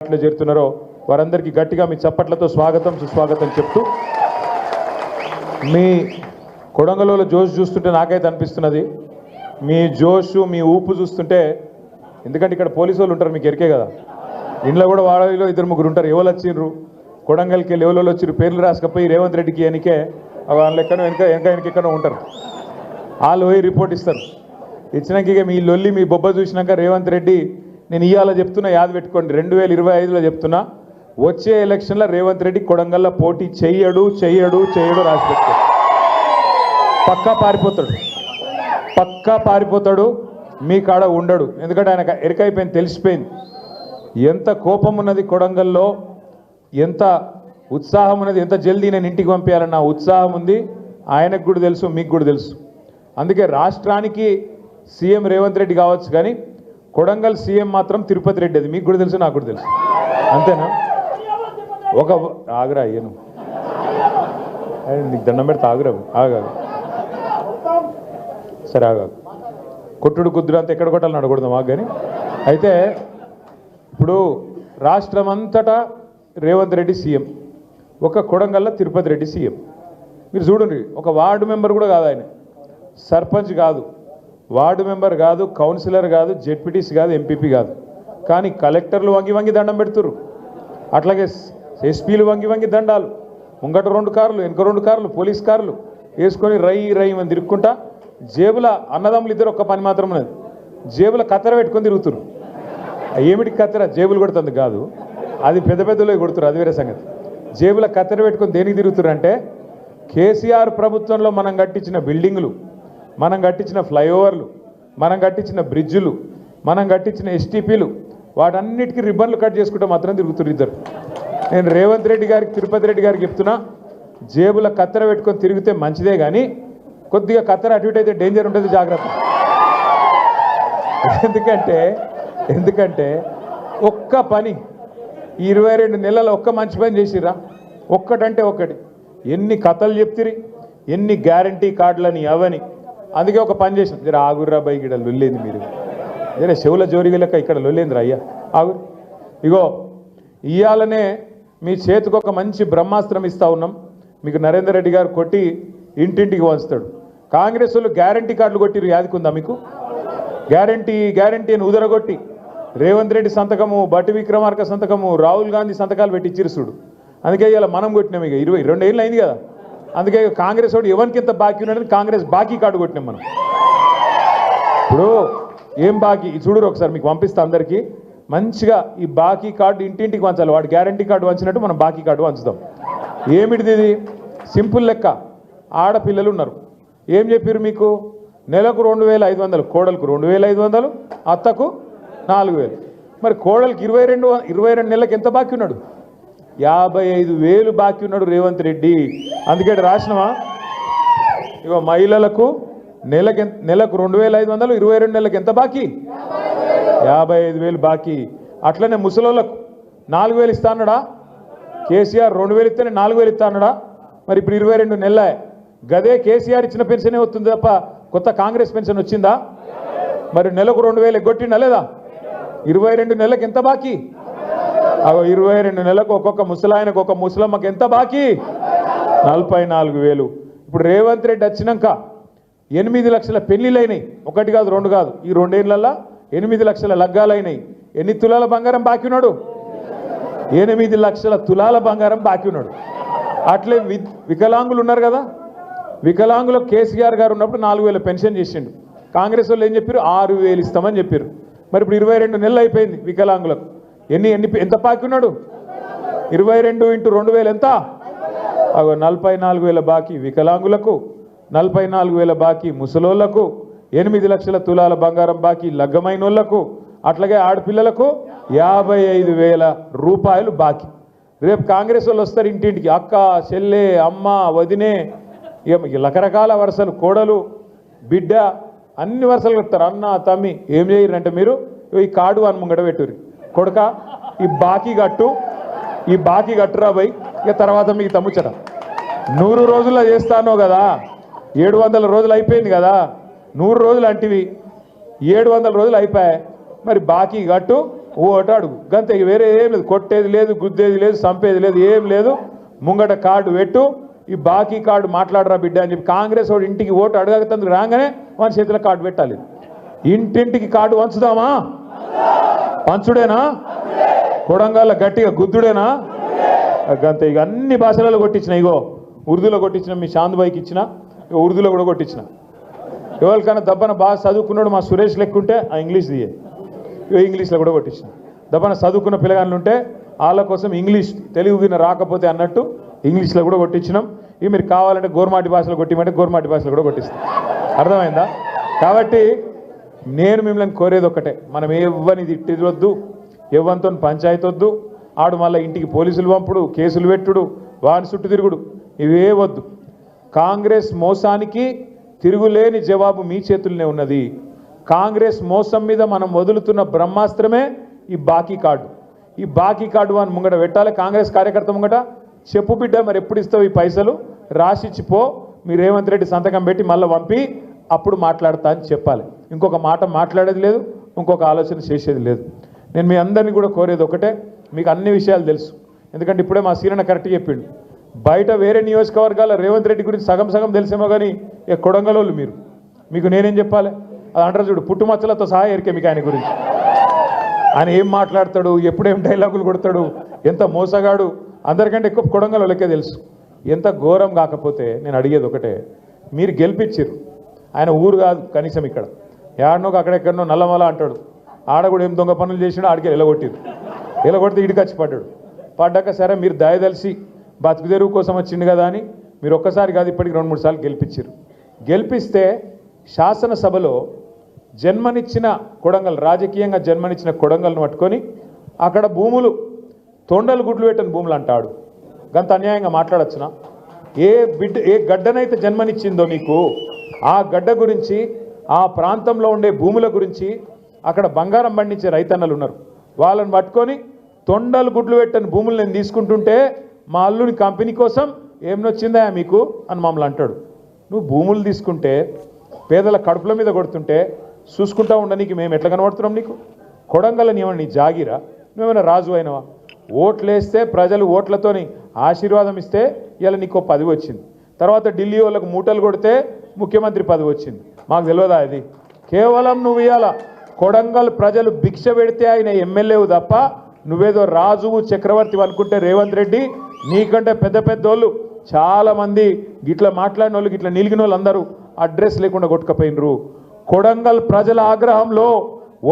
పార్టీలో చేరుతున్నారో వారందరికీ గట్టిగా మీ చప్పట్లతో స్వాగతం సుస్వాగతం చెప్తూ మీ కొడంగల్లో జోష్ చూస్తుంటే నాకైతే అనిపిస్తున్నది. మీ జోషు మీ ఊపు చూస్తుంటే ఎందుకంటే ఇక్కడ పోలీసు వాళ్ళు ఉంటారు మీకు ఎరికే కదా. ఇంట్లో కూడా వాళ్ళలో ఇద్దరు ముగ్గురు ఉంటారు ఎవరు వచ్చిండ్రు కొడంగల్కి లెవెల్లో వచ్చిరు పేర్లు రాసుకపోయి రేవంత్ రెడ్డికి వెనకే వాళ్ళ ఎక్కడో వెనక వెనక వెనకెక్కడో ఉంటారు. వాళ్ళు పోయి రిపోర్ట్ ఇస్తారు. ఇచ్చినాక ఇక మీ లొల్లి మీ బొబ్బ చూసినాక రేవంత్ రెడ్డి నేను ఇవాళ చెప్తున్నా యాద పెట్టుకోండి. రెండు వేల ఇరవై ఐదులో చెప్తున్నా వచ్చే ఎలక్షన్లో రేవంత్ రెడ్డి కొడంగల్లో పోటీ చెయ్యడు చెయ్యడు చెయ్యడు రాసి పెట్టుకో. పక్కా పారిపోతాడు. పక్కా పారిపోతాడు. మీ కాడ ఉండడు. ఎందుకంటే ఆయన ఎరికైపోయింది తెలిసిపోయింది. ఎంత కోపం ఉన్నది కొడంగల్లో ఎంత ఉత్సాహం ఉన్నది ఎంత జల్దీ నేను ఇంటికి పంపించాలన్న ఉత్సాహం ఉంది. ఆయనకు కూడా తెలుసు మీకు కూడా తెలుసు. అందుకే రాష్ట్రానికి సీఎం రేవంత్ రెడ్డి కావచ్చు కానీ కొడంగల్ సీఎం మాత్రం తిరుపతి రెడ్డి అది. మీకు కూడా తెలుసు నాకు కూడా తెలుసు. అంతేనా? ఒక ఆగ్రా అయ్యను. నీకు దండం పెడితే ఆగురావు ఆగా సరే ఆగా కొట్టుడు కుద్దుడు అంతా ఎక్కడ కొట్టాలని అడగకూడదు మాకు కానీ. అయితే ఇప్పుడు రాష్ట్రం అంతటా రేవంత్ రెడ్డి సీఎం. ఒక కొడంగల్లో తిరుపతి రెడ్డి సీఎం. మీరు చూడండి ఒక వార్డు మెంబర్ కూడా కాదు ఆయన. సర్పంచ్ కాదు. వార్డు మెంబర్ కాదు కౌన్సిలర్ కాదు జెడ్పీటీసీ కాదు ఎంపీపీ కాదు. కానీ కలెక్టర్లు వంగి వంగి దండం పెడుతుర్రు. అట్లాగే ఎస్పీలు వంగి వంగి దండాలు. ముంగట రెండు కార్లు వెనక రెండు కార్లు పోలీస్ కార్లు వేసుకొని రై రై అని తిరుక్కుంటా జేబుల అన్నదమ్ములు ఇద్దరు ఒక్క పని మాత్రం ఉన్నది. జేబుల కత్తెర పెట్టుకొని తిరుగుతురు ఏమిటి కత్తెర? జేబులు కొడుతుంది కాదు. అది పెద్ద పెద్దలో కొడుతురు అది వేరే సంగతి. జేబుల కత్తెర పెట్టుకొని దేనికి తిరుగుతురు అంటే కేసీఆర్ ప్రభుత్వంలో మనం కట్టించిన బిల్డింగులు మనం కట్టించిన ఫ్లైఓవర్లు మనం కట్టించిన బ్రిడ్జులు మనం కట్టించిన ఎస్టీపీలు వాటన్నిటికీ రిబ్బన్లు కట్ చేసుకుంటే మాత్రం తిరుగుతున్నారు ఇద్దరు. నేను రేవంత్ రెడ్డి గారికి తిరుపతి రెడ్డి గారికి చెప్తున్నా జేబుల కత్తెర పెట్టుకొని తిరిగితే మంచిదే కానీ కొద్దిగా కత్తెర అటు ఇటు అయితే డేంజర్ ఉంటుంది జాగ్రత్త. ఎందుకంటే ఎందుకంటే ఒక్క పని ఇరవై రెండు నెలల ఒక్క మంచి పని చేసిరా ఒక్కటంటే ఒక్కటి. ఎన్ని కథలు చెప్తిరి ఎన్ని గ్యారంటీ కార్డులని అవని అందుకే ఒక పని చేసినాం జర ఆగుర్రా బై ఇక్కడ లొల్లేంది మీరు. జర చెవుల జోరిగి లెక్క ఇక్కడ లొల్లేందిరా అయ్యా. ఆగురు ఇగో ఇయ్యాలనే మీ చేతికి ఒక మంచి బ్రహ్మాస్త్రం ఇస్తా ఉన్నాం. మీకు నరేందర్ రెడ్డి గారు కొట్టి ఇంటింటికి వంచుతాడు కాంగ్రెస్ వాళ్ళు గ్యారంటీ కార్డులు కొట్టిరు యాదికుందా మీకు? గ్యారంటీ గ్యారంటీ అని ఉదరగొట్టి రేవంత్ రెడ్డి సంతకము బట్టి విక్రమార్క సంతకము రాహుల్ గాంధీ సంతకాలు పెట్టి ఇచ్చిరు చూడు. అందుకే ఇలా మనం కొట్టినాం ఇక. ఇరవై రెండు ఏళ్ళు అయింది కదా. అందుకే కాంగ్రెస్ వాడు ఎవరికి ఎంత బాకీ ఉన్నాడని కాంగ్రెస్ బాకీ కార్డు కొట్టినాం మనం. ఇప్పుడు ఏం బాకీ? ఇది చూడరు ఒకసారి మీకు పంపిస్తా అందరికీ. మంచిగా ఈ బాకీ కార్డు ఇంటింటికి వంచాలి వాడు గ్యారంటీ కార్డు వంచినట్టు మనం బాకీ కార్డు వంచుదాం ఏమిటిది ఇది? సింపుల్ లెక్క. ఆడపిల్లలు ఉన్నారు. ఏం చెప్పారు మీకు? నెలకు రెండు వేల ఐదు వందలు కోడలకు రెండు వేల ఐదు వందలు అత్తకు నాలుగు వేలు. మరి కోడలికి ఇరవై రెండు ఇరవై రెండు నెలలకు ఎంత బాకీ ఉన్నాడు? యాభై ఐదు వేలు బాకీ ఉన్నాడు రేవంత్ రెడ్డి. అందుకే రాసినవా? ఇగో మహిళలకు నెలకి నెలకు రెండు వేల ఐదు వందలు ఇరవై రెండు నెలలకు ఎంత బాకీ? యాభై ఐదు వేలు బాకీ. అట్లనే ముసలోళ్ళకు నాలుగు వేలు ఇస్తా అన్నాడా? కేసీఆర్ రెండు వేలు ఇస్తేనే నాలుగు వేలు ఇస్తా అన్నాడా? మరి ఇప్పుడు ఇరవై రెండు నెలల. గదే కేసీఆర్ ఇచ్చిన పెన్షనే వస్తుంది తప్ప కొత్త కాంగ్రెస్ పెన్షన్ వచ్చిందా? మరి నెలకు రెండు వేలు ఎగ్గొట్టిండా లేదా? ఇరవై రెండు నెలలకు ఎంత బాకీ? ఇరవై రెండు నెలలకు ఒక్కొక్క ముసలాయనకు ఒక ముసలమ్మకి ఎంత బాకీ? నలభై నాలుగు వేలు. ఇప్పుడు రేవంత్ రెడ్డి వచ్చినాక ఎనిమిది లక్షల పెళ్ళిలైనాయి ఒకటి కాదు రెండు కాదు. ఈ రెండేళ్ళలో ఎనిమిది లక్షల లగ్గాలైనాయి. ఎన్ని తులాల బంగారం బాకీ ఉన్నాడు? ఎనిమిది లక్షల తులాల బంగారం బాకీ ఉన్నాడు. అట్లే వి వికలాంగులు ఉన్నారు కదా? వికలాంగులకు కేసీఆర్ గారు ఉన్నప్పుడు నాలుగు వేల పెన్షన్ చేసిండు. కాంగ్రెస్ వాళ్ళు ఏం చెప్పారు ఆరు వేలు ఇస్తామని చెప్పారు మరి ఇప్పుడు ఇరవై రెండు నెలలు అయిపోయింది వికలాంగులకు. ఎన్ని ఎన్ని ఎంత బాకీ ఉన్నాడు ఇరవై రెండు ఇంటూ రెండు వేలు ఎంత? అగో నలభై నాలుగు వేల బాకీ వికలాంగులకు నలభై నాలుగు వేల బాకీ ముసలోళ్ళకు ఎనిమిది లక్షల తులాల బంగారం బాకీ లగ్గమైనోళ్ళకు అట్లాగే ఆడపిల్లలకు యాభై ఐదు వేల రూపాయలు బాకీ. రేపు కాంగ్రెస్ వాళ్ళు వస్తారు ఇంటింటికి. అక్క చెల్లె అమ్మ వదినే ఇక రకరకాల వరుసలు కోడలు బిడ్డ అన్ని వరుసలు చెప్తారు అన్న తమ్మి ఏం చేయరంటే మీరు? ఈ కాడు అని ముంగడ పెట్టుర్రు. కొడుక ఈ బాకీ కట్టు ఈ బాకీ కట్టురా పోయి ఇక తర్వాత మీకు తమ్ముచ్చట నూరు రోజుల్లో చేస్తానో కదా ఏడు వందల రోజులు అయిపోయింది కదా నూరు రోజులు అంటివి ఏడు వందల రోజులు అయిపోయాయి. మరి బాకీ కట్టు ఓటు అడుగు. గంతే ఇక వేరే ఏం లేదు. కొట్టేది లేదు గుద్దేది లేదు చంపేది లేదు ఏం లేదు. ముంగట కార్డు పెట్టు ఈ బాకీ కార్డు మాట్లాడరా బిడ్డ అని చెప్పి కాంగ్రెస్ వాడు ఇంటికి ఓటు అడగతందుకు రాగానే మన చేతిలో కార్డు పెట్టాలి. ఇంటింటికి కార్డు వంచుదామా? పంచుడేనా? కొడంగాల గట్టిగా గుద్దుడేనా? అంతే ఇక అన్ని భాషలలో కొట్టించిన ఇగో ఉర్దూలో కొట్టించిన మీ శాంతిబాయికి ఇచ్చిన ఇక ఉర్దూలో కూడా కొట్టించిన. ఎవరికైనా దబ్బన బాగా చదువుకున్నాడు మా సురేష్ లెక్కుంటే ఆ ఇంగ్లీష్ దియే ఇగో ఇంగ్లీష్లో కూడా కొట్టించిన. దబ్బన చదువుకున్న పిల్లగాళ్ళు ఉంటే వాళ్ళ కోసం ఇంగ్లీష్ తెలుగు రాకపోతే అన్నట్టు ఇంగ్లీష్లో కూడా కొట్టించినాం. ఇక మీరు కావాలంటే గోర్మాటి భాషలో కొట్టిమంటే గోర్మాటి భాషలో కూడా కొట్టిస్తాం. అర్థమైందా? కాబట్టి నేను మిమ్మల్ని కోరేది ఒకటే మనం ఎవ్వని తిట్టిరొద్దు ఎవ్వనితో పంచాయతీ వద్దు ఆడు మళ్ళీ ఇంటికి పోలీసులు పంపుడు కేసులు పెట్టుడు వాని చుట్టూ తిరుగుడు. ఇవే వద్దు. కాంగ్రెస్ మోసానికి తిరుగులేని జవాబు మీ చేతుల్లోనే ఉన్నది. కాంగ్రెస్ మోసం మీద మనం వదులుతున్న బ్రహ్మాస్త్రమే ఈ బాకీ కార్డు. ఈ బాకీ కార్డు అని ముంగట పెట్టాలి కాంగ్రెస్ కార్యకర్త ముంగట. చెప్పు బిడ్డ మరి ఎప్పుడు ఇస్తావు ఈ పైసలు? రాసిచ్చిపో మీ రేవంత్ రెడ్డి సంతకం పెట్టి మళ్ళీ పంపి అప్పుడు మాట్లాడతా అని చెప్పాలి. ఇంకొక మాట మాట్లాడేది లేదు ఇంకొక ఆలోచన చేసేది లేదు. నేను మీ అందరినీ కూడా కోరేది ఒకటే మీకు అన్ని విషయాలు తెలుసు. ఎందుకంటే ఇప్పుడే మా సీరణ కరెక్ట్ చెప్పిండు. బయట వేరే నియోజకవర్గాల రేవంత్ రెడ్డి గురించి సగం సగం తెలిసేమో కానీ ఇక కొడంగలోళ్ళు మీరు. మీకు నేనేం చెప్పాలి? అది అంటారు చూడు పుట్టుమచ్చలతో సహా ఎరికే మీకు ఆయన గురించి. ఆయన ఏం మాట్లాడతాడు ఎప్పుడేం డైలాగులు కొడతాడు ఎంత మోసగాడు అందరికంటే ఎక్కువ కొడంగలోళ్ళకే తెలుసు. ఎంత ఘోరం కాకపోతే నేను అడిగేది ఒకటే మీరు గెలిపించారు ఆయన ఊరు కాదు కనీసం ఇక్కడ. ఏడనో అక్కడెక్కడనో నల్లమల అంటాడు. ఆడ కూడా ఏం దొంగ పనులు చేసినా ఆడికి ఎలగొట్టిరు ఎలగొడితే ఇడికి వచ్చి పడ్డాడు. పడ్డాక సరే మీరు దయదలిసి బతుకు తెరువు కోసం వచ్చిండు కదా అని మీరు ఒక్కసారి కాదు ఇప్పటికి రెండు మూడు సార్లు గెలిపించారు గెలిపిస్తే శాసనసభలో జన్మనిచ్చిన కొడంగల్ రాజకీయంగా జన్మనిచ్చిన కొడంగల్ను పట్టుకొని అక్కడ భూములు తొండలు గుడ్లు పెట్టని భూములు అంటాడు. గంత అన్యాయంగా మాట్లాడచ్చునా? ఏ బిడ్డ ఏ గడ్డనైతే జన్మనిచ్చిందో నీకు ఆ గడ్డ గురించి ఆ ప్రాంతంలో ఉండే భూముల గురించి అక్కడ బంగారం పండించే రైతన్నలు ఉన్నారు. వాళ్ళని పట్టుకొని తొండలు గుడ్లు పెట్టని భూములు నేను తీసుకుంటుంటే మా అల్లుని కంపెనీ కోసం ఏమినొచ్చిందా మీకు అని మమ్మల్ని అంటాడు. నువ్వు భూములు తీసుకుంటే పేదల కడుపుల మీద కొడుతుంటే చూసుకుంటా ఉండనీకి మేము ఎట్లా కనబడుతున్నాం నీకు? కొడంగలని ఏమన్నా నీ జాగిరా? నువ్వేమైనా రాజు అయినవా? ఓట్లేస్తే ప్రజలు ఓట్లతోని ఆశీర్వాదం ఇస్తే ఇలా నీకు పదవి వచ్చింది. తర్వాత ఢిల్లీ వాళ్ళకు మూటలు కొడితే ముఖ్యమంత్రి పదవి వచ్చింది. మాకు తెలియదా అది కేవలం నువ్వు ఇవాళ కొడంగల్ ప్రజలు భిక్ష పెడితే ఆయన ఎమ్మెల్యేవు తప్ప నువ్వేదో రాజువు చక్రవర్తి అనుకుంటే రేవంత్ రెడ్డి నీకంటే పెద్ద పెద్ద వాళ్ళు చాలామంది గిట్ల గిట్లా మాట్లాడిన వాళ్ళు గిట్లా నిలిగిన వాళ్ళు అందరూ అడ్రస్ లేకుండా కొట్టుకపోయినరు. కొడంగల్ ప్రజల ఆగ్రహంలో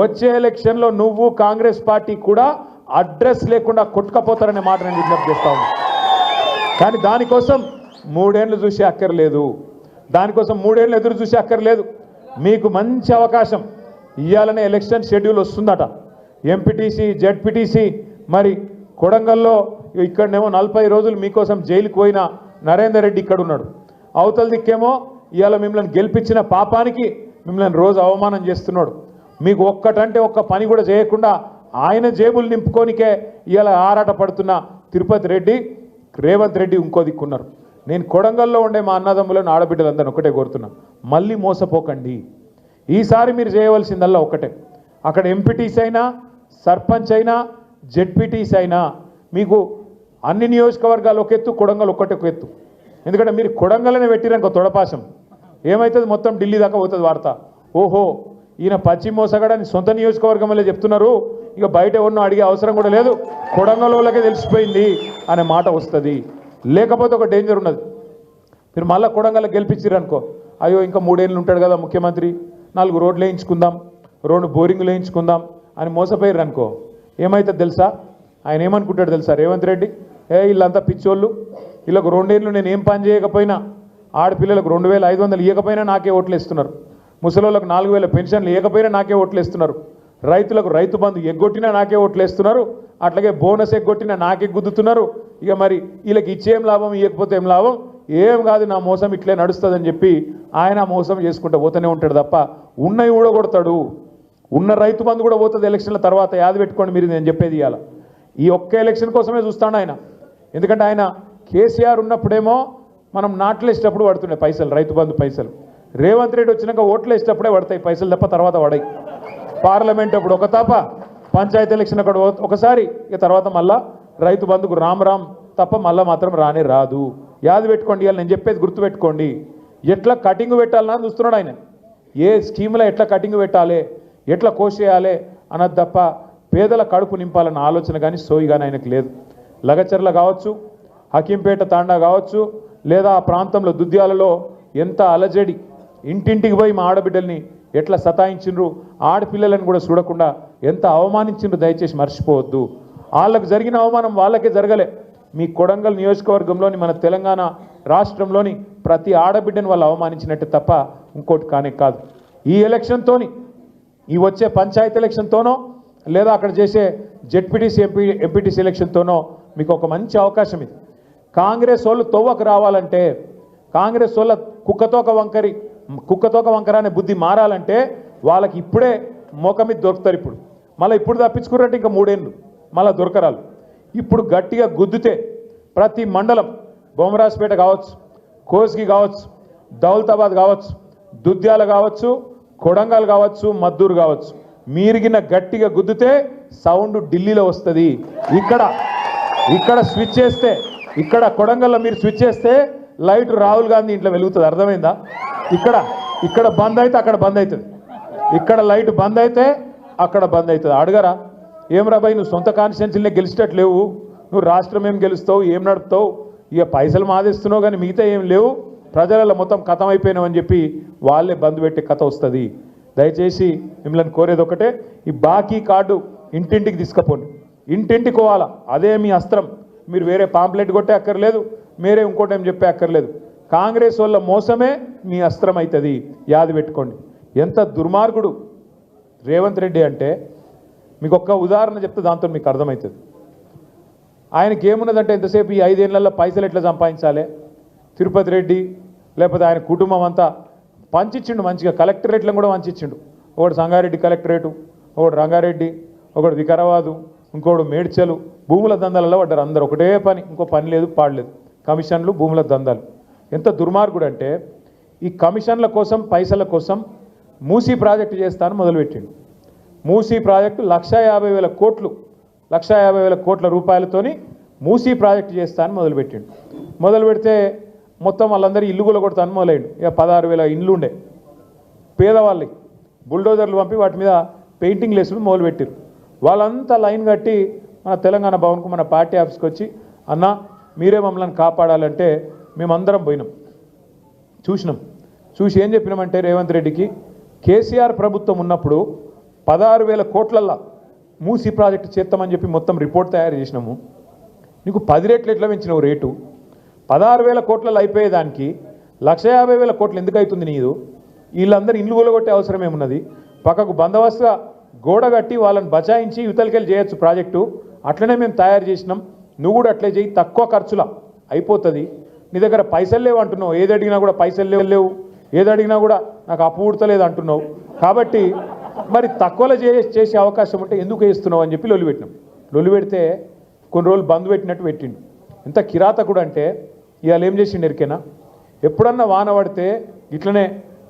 వచ్చే ఎలక్షన్లో నువ్వు కాంగ్రెస్ పార్టీ కూడా అడ్రస్ లేకుండా కొట్టుకపోతారనే మాట నేను విజ్ఞప్తి చేస్తాను కానీ దానికోసం మూడేళ్ళు చూసి అక్కర్లేదు. దానికోసం మూడేళ్ళు ఎదురు చూసి అక్కర్లేదు. మీకు మంచి అవకాశం. ఇవ్వాలనే ఎలక్షన్ షెడ్యూల్ వస్తుందట. ఎంపీటీసీ జెడ్పీటీసీ మరి కొడంగల్లో ఇక్కడనేమో నలభై రోజులు మీకోసం జైలుకు పోయిన నరేందర్ రెడ్డి ఇక్కడ ఉన్నాడు అవతల దిక్కేమో ఇవాళ మిమ్మల్ని గెలిపించిన పాపానికి మిమ్మల్ని రోజు అవమానం చేస్తున్నాడు. మీకు ఒక్కటంటే ఒక్క పని కూడా చేయకుండా ఆయన జేబులు నింపుకోనికే ఇవాళ ఆరాట పడుతున్న తిరుపతి రెడ్డి రేవంత్ రెడ్డి ఇంకో దిక్కున్నారు. నేను కొడంగల్లో ఉండే మా అన్నదమ్ములను ఆడబిడ్డలందరూ ఒకటే కోరుతున్నా. మళ్ళీ మోసపోకండి. ఈసారి మీరు చేయవలసిందల్లా ఒకటే అక్కడ ఎంపీటీస్ అయినా సర్పంచ్ అయినా జెడ్పీటీస్ అయినా మీకు అన్ని నియోజకవర్గాలు ఒక ఎత్తు కొడంగల్ ఒక్కటే ఒక ఎత్తు. ఎందుకంటే మీరు కొడంగల్నే పెట్టిరనుకో తొడపాశం. ఏమవుతుంది మొత్తం ఢిల్లీ దాకా పోతుంది వార్త. ఓహో ఈయన పచ్చి మోసగాడని సొంత నియోజకవర్గం చెప్తున్నారు. ఇక బయట ఉన్న అడిగే అవసరం కూడా లేదు. కొడంగల్ వాళ్ళకే తెలిసిపోయింది అనే మాట వస్తుంది. లేకపోతే ఒక డేంజర్ ఉన్నది. మీరు మళ్ళీ కొడంగల్ గెలిపించారు అనుకో అయ్యో ఇంకా మూడేళ్ళు ఉంటాడు కదా ముఖ్యమంత్రి నాలుగు రోడ్లు వేయించుకుందాం రెండు బోరింగ్లు వేయించుకుందాం అని మోసపోయారు అనుకో ఏమవుతుంది తెలుసా? ఆయన ఏమనుకుంటాడు తెలుసా? రేవంత్ రెడ్డి ఏ వీళ్ళంతా పిచ్చోళ్ళు వీళ్ళకు రెండేళ్ళు నేను ఏం పని చేయకపోయినా ఆడపిల్లలకు రెండు వేల ఐదు వందలు ఇవ్వకపోయినా నాకే ఓట్లు ఇస్తున్నారు ముసలోళ్ళకు నాలుగు వేల పెన్షన్లు ఇవ్వకపోయినా నాకే ఓట్లు ఇస్తున్నారు రైతులకు రైతు బంధు ఎగ్గొట్టినా నాకే ఓట్లు వేస్తున్నారు. అట్లాగే బోనస్ ఎగ్గొట్టినా నాకే గుద్దుతున్నారు. ఇక మరి వీళ్ళకి ఇచ్చేం లాభం ఇవ్వకపోతే ఏం లాభం? ఏం కాదు నా మోసం ఇట్లే నడుస్తుందని చెప్పి ఆయన మోసం చేసుకుంటూ పోతూనే ఉంటాడు తప్ప ఉన్నవి కూడా కొడతాడు ఉన్న రైతు బంధు కూడా పోతుంది ఎలక్షన్ల తర్వాత యాద పెట్టుకోండి మీరు నేను చెప్పేది ఇవాళ ఈ ఒక్క ఎలక్షన్ కోసమే చూస్తాడు ఆయన. ఎందుకంటే ఆయన కేసీఆర్ ఉన్నప్పుడేమో మనం నాట్లు వేసేటప్పుడు పడుతుండే పైసలు రైతు బంధు పైసలు. రేవంత్ రెడ్డి వచ్చినాక ఓట్లు వేసేటప్పుడే పడతాయి పైసలు తప్ప తర్వాత పడాయి పార్లమెంట్ అప్పుడు ఒక తప్ప పంచాయతీ ఎలక్షన్ అక్కడ ఒకసారి ఇక తర్వాత మళ్ళా రైతు బంధుకు రామ్ రామ్ తప్ప మళ్ళీ మాత్రం రానే రాదు. యాది పెట్టుకోండి ఇవాళ నేను చెప్పేది గుర్తు పెట్టుకోండి ఎట్లా కటింగ్ పెట్టాలని చూస్తున్నాడు ఆయన. ఏ స్కీమ్లో ఎట్లా కటింగ్ పెట్టాలి ఎట్లా కోసేయాలి అన్నది తప్ప పేదల కడుపు నింపాలన్న ఆలోచన కానీ సోయి కానీ ఆయనకు లేదు. లగచర్ల కావచ్చు హకీంపేట తాండా కావచ్చు లేదా ఆ ప్రాంతంలో దుద్యాలలో ఎంత అలజడి. ఇంటింటికి పోయి మా ఆడబిడ్డల్ని ఎట్లా సతాయించిండ్రు ఆడపిల్లలను కూడా చూడకుండా ఎంత అవమానించిండ్రు దయచేసి మర్చిపోవద్దు. వాళ్ళకు జరిగిన అవమానం వాళ్ళకే జరగలే. మీ కొడంగల్ నియోజకవర్గంలోని మన తెలంగాణ రాష్ట్రంలోని ప్రతి ఆడబిడ్డని వాళ్ళు అవమానించినట్టు తప్ప ఇంకోటి కానే కాదు. ఈ ఎలక్షన్తోని ఈ వచ్చే పంచాయతీ ఎలక్షన్తోనో లేదా అక్కడ చేసే జెడ్పీటీసీ ఎంపీ ఎంపీటీసీ ఎలక్షన్తోనో మీకు ఒక మంచి అవకాశం ఇది. కాంగ్రెస్ వాళ్ళు తొవ్వకు రావాలంటే కాంగ్రెస్ వాళ్ళ కుక్కతోక వంకరి కుక్కతోక వంకర అనే బుద్ధి మారాలంటే వాళ్ళకి ఇప్పుడే మోక మీద దొరుకుతారు ఇప్పుడు. మళ్ళీ ఇప్పుడు తప్పించుకున్నట్టు ఇంకా మూడేళ్ళు. మళ్ళీ దొరకరాలు ఇప్పుడు గట్టిగా గుద్దితే ప్రతి మండలం బొమ్మరాజపేట కావచ్చు కోస్గి కావచ్చు దౌలతాబాద్ కావచ్చు దుద్యాల కావచ్చు కొడంగల్ కావచ్చు మద్దూరు కావచ్చు. మీరిగిన గట్టిగా గుద్దితే సౌండ్ ఢిల్లీలో వస్తుంది. ఇక్కడ ఇక్కడ స్విచ్ చేస్తే ఇక్కడ కొడంగల్లో మీరు స్విచ్ చేస్తే లైట్ రాహుల్ గాంధీ ఇంట్లో వెలుగుతుంది. అర్థమైందా? ఇక్కడ ఇక్కడ బంద్ అయితే అక్కడ బంద్ అవుతుంది. ఇక్కడ లైట్ బంద్ అయితే అక్కడ బంద్ అవుతుంది. అడగరా ఏం రాబాయ్ నువ్వు సొంత కాన్స్టిట్యున్సీనే గెలిచేటట్టు లేవు నువ్వు రాష్ట్రం ఏం గెలుస్తావు ఏం నడుపుతావు? ఇక పైసలు మాదేస్తున్నావు కానీ మిగతా ఏం లేవు. ప్రజలలో మొత్తం కథం అయిపోయినావు అని చెప్పి వాళ్ళే బంద్ పెట్టే కథ వస్తుంది. దయచేసి మిమ్మల్ని కోరేది ఒకటే ఈ బాకీ కార్డు ఇంటింటికి తీసుకుపోండి. ఇంటింటికి పోవాలా? అదే మీ అస్త్రం. మీరు వేరే పాంప్లెట్ కొట్టే అక్కర్లేదు మీరే ఇంకోటి ఏం చెప్పే అక్కర్లేదు. కాంగ్రెస్ వాళ్ళ మోసమే మీ అస్త్రం అవుతుంది యాది పెట్టుకోండి. ఎంత దుర్మార్గుడు రేవంత్ రెడ్డి అంటే మీకు ఒక్క ఉదాహరణ చెప్తే దాంతో మీకు అర్థమవుతుంది ఆయనకి ఏమున్నదంటే ఎంతసేపు ఈ ఐదేళ్ళలో పైసలు ఎట్లా సంపాదించాలి? తిరుపతి రెడ్డి లేకపోతే ఆయన కుటుంబం అంతా పంచిచ్చిండు మంచిగా కలెక్టరేట్లను కూడా పంచిచ్చిండు. ఒకడు సంగారెడ్డి కలెక్టరేటు ఒకడు రంగారెడ్డి ఒకడు వికారాబాదు ఇంకోడు మేడ్చలు భూముల దందాలలో పడ్డారు. అందరు ఒకటే పని ఇంకో పని లేదు పాడలేదు కమిషన్లు భూముల దందాలు. ఎంత దుర్మార్గుడు అంటే ఈ కమిషన్ల కోసం పైసల కోసం మూసీ ప్రాజెక్టు చేస్తాను మొదలుపెట్టిండు. మూసీ ప్రాజెక్టు లక్ష యాభై వేల కోట్లు లక్ష యాభై వేల కోట్ల రూపాయలతోని మూసీ ప్రాజెక్టు చేస్తాను మొదలుపెట్టిండు. మొదలు పెడితే మొత్తం వాళ్ళందరూ ఇల్లు కూడా కొడతాను మొదలైండు. ఇక పదహారు వేల ఇండ్లు ఉండే. పేదవాళ్ళకి బుల్డోజర్లు పంపి వాటి మీద పెయింటింగ్ లేసుడు మొదలుపెట్టారు. వాళ్ళంతా లైన్ కట్టి మన తెలంగాణ భవన్కు మన పార్టీ ఆఫీస్కి వచ్చి అన్న మీరే మమ్మల్ని కాపాడాలంటే మేమందరం పోయినాం. చూసినాం. చూసి ఏం చెప్పినామంటే రేవంత్ రెడ్డికి కేసీఆర్ ప్రభుత్వం ఉన్నప్పుడు పదహారు వేల కోట్లల్లా మూసీ ప్రాజెక్టు చేస్తామని చెప్పి మొత్తం రిపోర్ట్ తయారు చేసినాము. నీకు పది రేట్లు ఎట్లా పెంచినావు రేటు? పదహారు వేల కోట్లలో అయిపోయేదానికి లక్ష యాభై వేల కోట్లు ఎందుకు అవుతుంది నీదు? వీళ్ళందరూ ఇల్లు కూలగొట్టే అవసరం ఏమున్నది? పక్కకు బందోబస్తుగా గోడ కట్టి వాళ్ళని బచాయించి యువతలకెళ్ళి చేయొచ్చు ప్రాజెక్టు. అట్లనే మేము తయారు చేసినాం. నువ్వు కూడా అట్లే చేయి తక్కువ ఖర్చులా అయిపోతుంది. నీ దగ్గర పైసలు లేవు అంటున్నావు. ఏది అడిగినా కూడా పైసలు లేవు లేవు. ఏది అడిగినా కూడా నాకు అప్పు అంటున్నావు. కాబట్టి మరి తక్కువలో చే చేసే అవకాశం ఉంటే ఎందుకు వేస్తున్నావు అని చెప్పి లొల్లి పెట్టినాం. లొల్లి పెడితే కొన్ని రోజులు బంద్ పెట్టినట్టు పెట్టిండు. ఎంత కిరాతకుడు అంటే ఇవాళ ఏం చేసిండు ఎరికేనా? ఎప్పుడన్నా వాన పడితే ఇట్లనే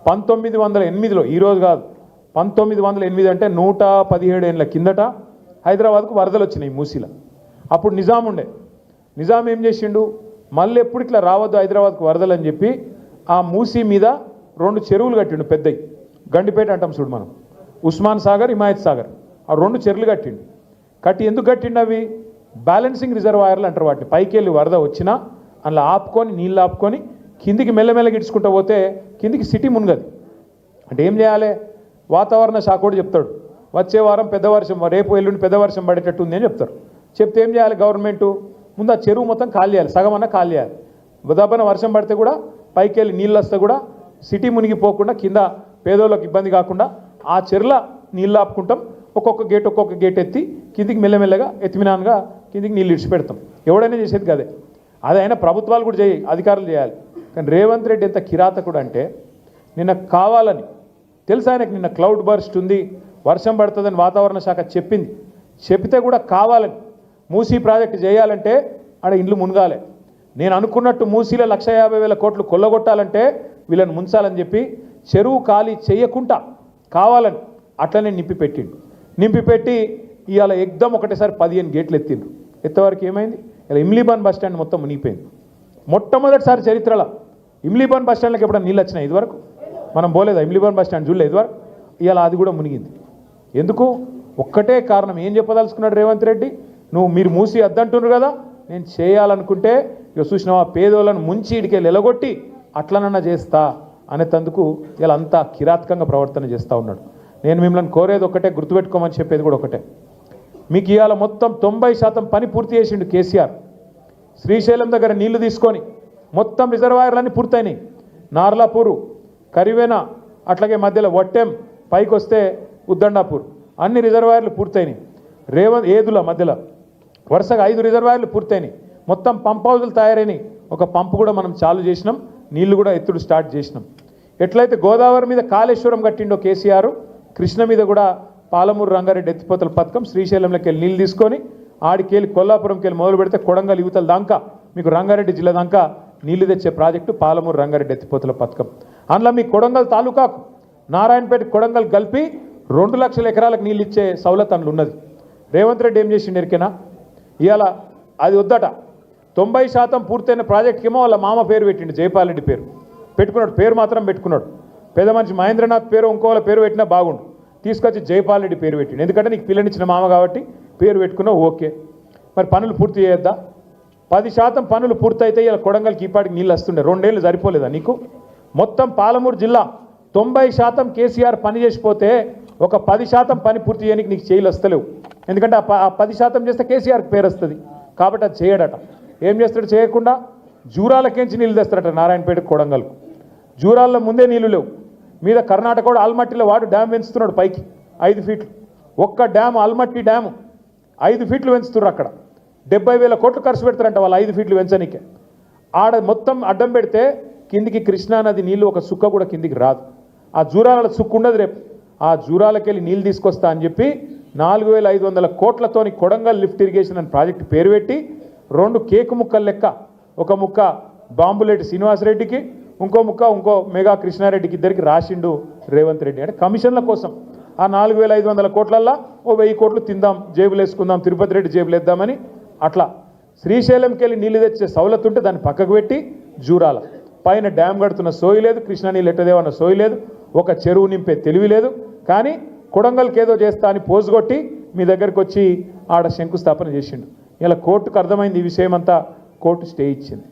పంతొమ్మిది వందల ఎనిమిదిలో ఈరోజు కాదు పంతొమ్మిది వందల ఎనిమిది అంటే నూట పదిహేడు ఏళ్ళ కిందట హైదరాబాద్కు వరదలు వచ్చినాయి మూసీలో. అప్పుడు నిజాం ఉండే నిజాం ఏం చేసిండు? మళ్ళీ ఎప్పుడు ఇట్లా రావద్దు హైదరాబాద్కు వరదలు అని చెప్పి ఆ మూసీ మీద రెండు చెరువులు కట్టిండు పెద్దవి గండిపేట అంటాం చూడు మనం. ఉస్మాన్ సాగర్ హిమాయత్ సాగర్. ఆ రెండు చెరువులు కట్టిండు. కట్టి ఎందుకు కట్టిండు అవి? బ్యాలెన్సింగ్ రిజర్వాయర్లు అంటారు వాటిని. పైకి వెళ్ళి వరద వచ్చినా అందులో ఆపుకొని నీళ్ళు ఆపుకొని కిందికి మెల్లమెల్లగా ఇడుచుకుంటూ పోతే కిందికి సిటీ మునగదు. అంటే ఏం చేయాలి? వాతావరణ శాఖ కూడా చెప్తాడు. వచ్చే వారం పెద్ద వర్షం రేపు ఎల్లుండి పెద్ద వర్షం పడేటట్టు ఉంది అని చెప్తారు. చెప్తే ఏం చేయాలి గవర్నమెంటు? ముందు ఆ చెరువు మొత్తం ఖాళీ చేయాలి. సగం అన్న ఖాళీ చేయాలి. ఉదాహరణ వర్షం పడితే కూడా పైకి వెళ్ళి నీళ్ళు వస్తే కూడా సిటీ మునిగిపోకుండా కింద పేదోళ్ళకి ఇబ్బంది కాకుండా ఆ చెరుల నీళ్ళు ఆపుకుంటాం. ఒక్కొక్క గేట్ ఒక్కొక్క గేట్ ఎత్తి కిందికి మెల్లమెల్లగా ఎత్తిమినాన్గా కిందికి నీళ్ళు ఇడిచిపెడతాం. ఎవడైనా చేసేది కదే. అదైనా ప్రభుత్వాలు కూడా చేయి అధికారులు చేయాలి. కానీ రేవంత్ రెడ్డి ఎంత కిరాతకుడు అంటే నిన్న కావాలని తెలుసా ఆయనకు నిన్న క్లౌడ్ బర్స్ట్ ఉంది వర్షం పడుతుందని వాతావరణ శాఖ చెప్పింది. చెప్తే కూడా కావాలని మూసీ ప్రాజెక్టు చేయాలంటే ఆడ ఇండ్లు మునగాలి. నేను అనుకున్నట్టు మూసీలో లక్ష యాభై వేల కోట్లు కొల్లగొట్టాలంటే వీళ్ళని ముంచాలని చెప్పి చెరువు ఖాళీ చేయకుండా కావాలని అట్లనే నింపిపెట్టిండు నింపిపెట్టి ఇవాళ ఎగ్దం ఒకటేసారి పదిహేను గేట్లు ఎత్తిండ్రు. ఎత్తవరకు ఏమైంది? ఇలా ఇమ్లీబాన్ బస్ స్టాండ్ మొత్తం మునిగిపోయింది. మొట్టమొదటిసారి చరిత్రలో ఇమ్లీబాన్ బస్ స్టాండ్కి ఎప్పుడైనా నీళ్ళు వచ్చినాయి ఇదివరకు? మనం పోలేదా? ఇమ్లీబాన్ బస్ స్టాండ్ చూడలేదు ఇదివరకు? ఇవాళ అది కూడా మునిగింది. ఎందుకు? ఒక్కటే కారణం ఏం చెప్పదలుచుకున్నాడు రేవంత్ రెడ్డి? నువ్వు మీరు మూసి అద్దంటున్నారు కదా? నేను చేయాలనుకుంటే ఇక చూసినావా? పేదోళ్ళను ముంచి ఇడికే ఎలగొట్టి అట్లనన్నా చేస్తా అనేటందుకు ఇలా అంతా కిరాతకంగా ప్రవర్తన చేస్తూ ఉన్నాడు. నేను మిమ్మల్ని కోరేది ఒకటే గుర్తుపెట్టుకోమని చెప్పేది కూడా ఒకటే మీకు ఇవాళ మొత్తం తొంభై శాతం పని పూర్తి చేసిండు కేసీఆర్. శ్రీశైలం దగ్గర నీళ్ళు తీసుకొని మొత్తం రిజర్వాయర్లన్నీ పూర్తయినాయి. నార్లాపూరు కరివేన అట్లాగే మధ్యలో వట్టెం పైకి వస్తే ఉద్దండాపూర్ అన్ని రిజర్వాయర్లు పూర్తయినాయి. రేవంత్ ఏదుల మధ్యలో? వరుసగా ఐదు రిజర్వాయర్లు పూర్తయినాయి. మొత్తం పంప్ హౌజులు తయారైనాయి. ఒక పంపు కూడా మనం చాలు చేసినాం. నీళ్ళు కూడా ఎత్తుడు స్టార్ట్ చేసినాం. ఎట్లయితే గోదావరి మీద కాళేశ్వరం కట్టిండో కేసీఆర్ కృష్ణ మీద కూడా పాలమూరు రంగారెడ్డి ఎత్తిపోతల పథకం శ్రీశైలంలోకి వెళ్ళి నీళ్ళు తీసుకొని ఆడికెళ్ళి కొల్లాపురంకి వెళ్ళి మొదలు పెడితే కొడంగల్ యువతల దాకా మీకు రంగారెడ్డి జిల్లా దాకా నీళ్ళు తెచ్చే ప్రాజెక్టు పాలమూరు రంగారెడ్డి ఎత్తిపోతల పథకం. అందులో మీ కొడంగల్ తాలూకాకు నారాయణపేట కొడంగల్ కలిపి రెండు లక్షల ఎకరాలకు నీళ్ళు ఇచ్చే సౌలత్ అందులో ఉన్నది. రేవంత్ రెడ్డి ఏం చేసిండు ఎరికేనా? ఇవాళ అది వద్దట. తొంభై శాతం పూర్తయిన ప్రాజెక్ట్కేమో వాళ్ళ మామ పేరు పెట్టిండు జైపాల్ రెడ్డి పేరు. పెట్టుకున్నాడు పేరు మాత్రం పెట్టుకున్నాడు. పెద్ద మనిషి మహేంద్రనాథ్ పేరు ఇంకో పేరు పెట్టినా బాగుండు. తీసుకొచ్చి జైపాల్ రెడ్డి పేరు పెట్టిండు. ఎందుకంటే నీకు పిల్లనిచ్చిన మామ కాబట్టి పేరు పెట్టుకున్నావు ఓకే. మరి పనులు పూర్తి చేయొద్దా? పది శాతం పనులు పూర్తయితే ఇలా కొడంగల్కి ఈపాటికి నీళ్ళు వస్తుండే. రెండేళ్ళు సరిపోలేదా నీకు? మొత్తం పాలమూరు జిల్లా తొంభై శాతం కేసీఆర్ పని చేసిపోతే ఒక పది శాతం పని పూర్తి చేయడానికి నీకు చేయలు వస్తలేవు. ఎందుకంటే ఆ ప- పది శాతం చేస్తే కేసీఆర్కి పేరు వస్తుంది. కాబట్టి అది చేయడట. ఏం చేస్తాడు? చేయకుండా జూరాలకేంచి నీళ్ళు తెస్తాడట నారాయణపేట కొడంగల్కు. జూరాల్లో ముందే నీళ్ళు లేవు. మీద కర్ణాటక కూడా ఆల్మట్టిలో వాడు డ్యామ్ పెంచుతున్నాడు పైకి. ఐదు ఫీట్లు. ఒక్క డ్యామ్ ఆల్మట్టి డ్యాము ఐదు ఫీట్లు పెంచుతున్నారు అక్కడ. డెబ్బై వేల కోట్లు ఖర్చు పెడతారంట వాళ్ళు ఐదు ఫీట్లు పెంచనికే. ఆడ మొత్తం అడ్డం పెడితే కిందికి కృష్ణానది నీళ్ళు ఒక సుక్క కూడా కిందికి రాదు. ఆ జూరాల సుక్కు ఉండదు రేపు. ఆ జూరాలకెళ్ళి నీళ్ళు తీసుకొస్తా అని చెప్పి నాలుగు వేల ఐదు వందల కోట్లతోని కొడంగల్ లిఫ్ట్ ఇరిగేషన్ అని ప్రాజెక్టు పేరు పెట్టి రెండు కేకు ముక్కలు లెక్క ఒక ముక్క బాంబులేటి శ్రీనివాసరెడ్డికి ఇంకో ముక్క ఇంకో మెగా కృష్ణారెడ్డికి ఇద్దరికి రాసిండు రేవంత్ రెడ్డి. అంటే కమిషన్ల కోసం. ఆ నాలుగు వేల ఐదు వందల కోట్లల్లో ఓ వెయ్యి కోట్లు తిందాం జేబులు వేసుకుందాం తిరుపతి రెడ్డి జేబులు వేద్దామని అట్లా శ్రీశైలంకి వెళ్ళి నీళ్ళు తెచ్చే సౌలత్ ఉంటే దాన్ని పక్కకు పెట్టి జూరాల. పైన డ్యామ్ కడుతున్న సోయి లేదు కృష్ణా నీళ్ళు ఎట్టదేవన్న సోయి లేదు. ఒక చెరువు నింపే తెలివి లేదు. కానీ కొడంగల్కి ఏదో చేస్తా అని పోజు కొట్టి మీ దగ్గరికి వచ్చి ఆడ శంకుస్థాపన చేసిండు. ఇలా కోర్టుకు అర్థమైంది ఈ విషయం అంతా కోర్టు స్టే ఇచ్చింది.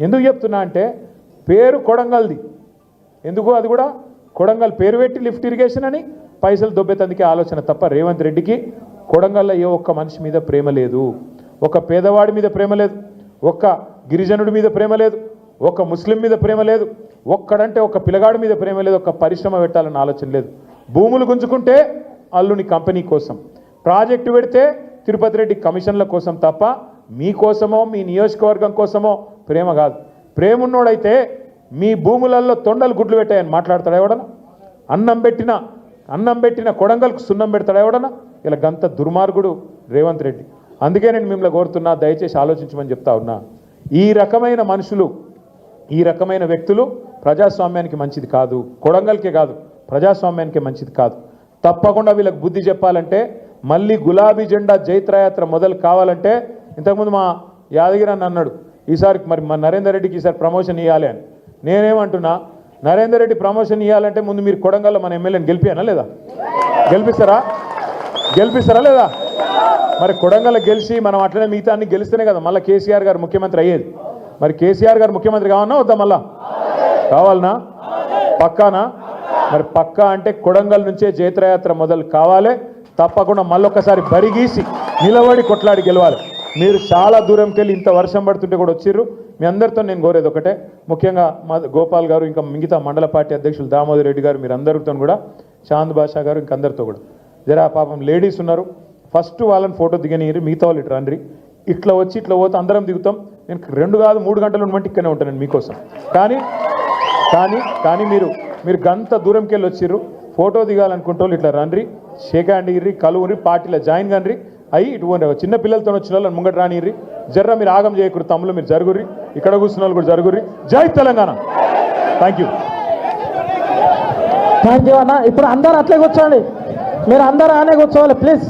ఎందుకు చెప్తున్నా అంటే పేరు కొడంగల్ది. ఎందుకు? అది కూడా కొడంగల్ పేరు పెట్టి లిఫ్ట్ ఇరిగేషన్ అని పైసలు దొబ్బెతందుకే ఆలోచన తప్ప రేవంత్ రెడ్డికి కొడంగల్లో ఏ ఒక్క మనిషి మీద ప్రేమ లేదు. ఒక పేదవాడి మీద ప్రేమ లేదు. ఒక్క గిరిజనుడి మీద ప్రేమ లేదు. ఒక ముస్లిం మీద ప్రేమ లేదు ఒక్కడంటే ఒక పిల్లగాడి మీద ప్రేమ లేదు ఒక పరిశ్రమ పెట్టాలన్న ఆలోచన లేదు. భూములు గుంజుకుంటే అల్లుని కంపెనీ కోసం ప్రాజెక్టు పెడితే తిరుపతి రెడ్డి కమిషన్ల కోసం తప్ప మీకోసమో మీ నియోజకవర్గం కోసమో ప్రేమ కాదు. ప్రేమ ఉన్నోడైతే మీ భూములలో తొండలు గుడ్లు పెట్టాయని మాట్లాడతాడు ఎవడన అన్నం పెట్టిన అన్నం పెట్టిన కొడంగల్కు సున్నం పెడతాడు ఎవడన ఇలా గంత దుర్మార్గుడు రేవంత్ రెడ్డి. అందుకే నేను మిమ్మల్ని కోరుతున్నా దయచేసి ఆలోచించమని చెప్తా ఉన్నా. ఈ రకమైన మనుషులు ఈ రకమైన వ్యక్తులు ప్రజాస్వామ్యానికి మంచిది కాదు. కొడంగల్కే కాదు ప్రజాస్వామ్యానికి మంచిది కాదు. తప్పకుండా వీళ్ళకి బుద్ధి చెప్పాలంటే మళ్ళీ గులాబీ జెండా జైత్రయాత్ర మొదలు కావాలంటే ఇంతకుముందు మా యాదగిరి అన్న అన్నాడు ఈసారి మరి మా నరేందర్ రెడ్డికి ఈసారి ప్రమోషన్ ఇవ్వాలి అని. నేనేమంటున్నా నరేందర్ రెడ్డి ప్రమోషన్ ఇవ్వాలంటే ముందు మీరు కొడంగల్లో మన ఎమ్మెల్యేని గెలిపానా లేదా? గెలిపిస్తారా? గెలిపిస్తారా లేదా? మరి కొడంగల్ గెలిచి మనం అట్లనే మిగతా అన్ని గెలిస్తేనే కదా మళ్ళీ కేసీఆర్ గారు ముఖ్యమంత్రి అయ్యేది. మరి కేసీఆర్ గారు ముఖ్యమంత్రి కావాలన్నా వద్దా మళ్ళా? కావాలనా? పక్కానా? మరి పక్కా అంటే కొడంగల్ నుంచే జైత్రయాత్ర మొదలు కావాలి. తప్పకుండా మళ్ళొక్కసారి బరిగీసి నిలబడి కొట్లాడి గెలవాలి. మీరు చాలా దూరంకి వెళ్ళి ఇంత వర్షం పడుతుంటే కూడా వచ్చిర్రు. మీ అందరితో నేను కోరేది ఒకటే. ముఖ్యంగా మా గోపాల్ గారు ఇంకా మిగతా మండల పార్టీ అధ్యక్షులు దామోదర్ రెడ్డి గారు మీరు అందరితో కూడా చాంద్ బాషా గారు ఇంక అందరితో కూడా. జరా పాపం లేడీస్ ఉన్నారు. ఫస్ట్ వాళ్ళని ఫోటో దిగనీరు మిగతా వాళ్ళు ఇటు రండి. ఇట్లా వచ్చి ఇట్లా పోతే అందరం దిగుతాం. నేను రెండు కాదు మూడు గంటలు ఉన్నమంటే ఇక్కడనే ఉంటాను నేను మీకోసం. కానీ కానీ కానీ మీరు మీరు గంత దూరంకి వెళ్ళి వచ్చిర్రు. ఫోటో దిగాలనుకుంటే వాళ్ళు ఇట్లా రండి షేక్ హ్యాండ్ ఇర్రి కలువురి పార్టీలో జాయిన్ కండ్రి అయ్యి ఇటు చిన్న పిల్లలతో వచ్చిన వాళ్ళని ముంగట రానిర్రి. జర్ర మీరు ఆగం చేయకూడదు తమ్ములు మీరు జరుగుర్రి. ఇక్కడ కూర్చున్న వాళ్ళు కూడా జరుగుర్రి. జై Telangana. Thank you thank you అన్న. ఇప్పుడు అందరు అట్లే కూర్చోండి. మీరు అందరూ ఆనే కూర్చోవాలి ప్లీజ్